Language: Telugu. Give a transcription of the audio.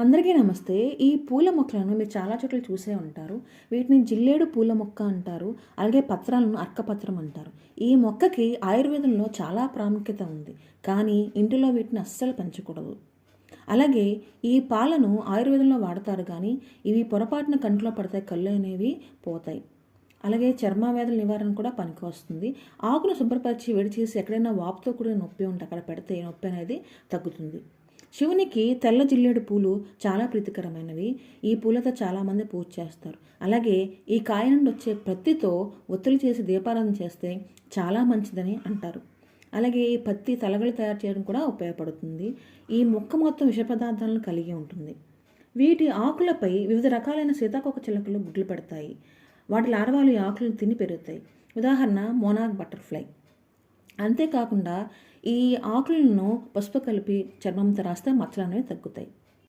అందరికీ నమస్తే. ఈ పూల మొక్కలను మీరు చాలా చోట్ల చూసే ఉంటారు. వీటిని జిల్లేడు పూల మొక్క అంటారు. అలాగే పత్రాలను అర్కపత్రం అంటారు. ఈ మొక్కకి ఆయుర్వేదంలో చాలా ప్రాముఖ్యత ఉంది. కానీ ఇంటిలో వీటిని అస్సలు పెంచకూడదు. అలాగే ఈ పాలను ఆయుర్వేదంలో వాడతారు కానీ ఇవి పొరపాటున కంట్లో పడితే కళ్ళు అనేవి పోతాయి. అలాగే చర్మ వ్యాధుల నివారణ కూడా పనికి వస్తుంది. ఆకును శుభ్రపరిచి వేడి చేసి ఎక్కడైనా వాపుతో కూడిన నొప్పి ఉంటే అక్కడ పెడితే నొప్పి అనేది తగ్గుతుంది. శివునికి తెల్ల జిల్లేడు పూలు చాలా ప్రీతికరమైనవి. ఈ పూలతో చాలామంది పూజ చేస్తారు. అలాగే ఈ కాయ నుండి వచ్చే పత్తితో ఒత్తులు చేసి దీపారాధన చేస్తే చాలా మంచిదని అంటారు. అలాగే ఈ పత్తి తలగలు తయారు చేయడం కూడా ఉపయోగపడుతుంది. ఈ మొక్క మొత్తం విష పదార్థాలను కలిగి ఉంటుంది. వీటి ఆకులపై వివిధ రకాలైన సీతాకోక చిలకలు గుడ్లు పెడతాయి. వాటి లార్వాలు ఈ ఆకులను తిని పెరుగుతాయి. ఉదాహరణ మోనాక్ బటర్ఫ్లై. అంతేకాకుండా ఈ ఆకులను పసుపు కలిపి చర్మంతో రాస్తే మచ్చలు అనేవి తగ్గుతాయి.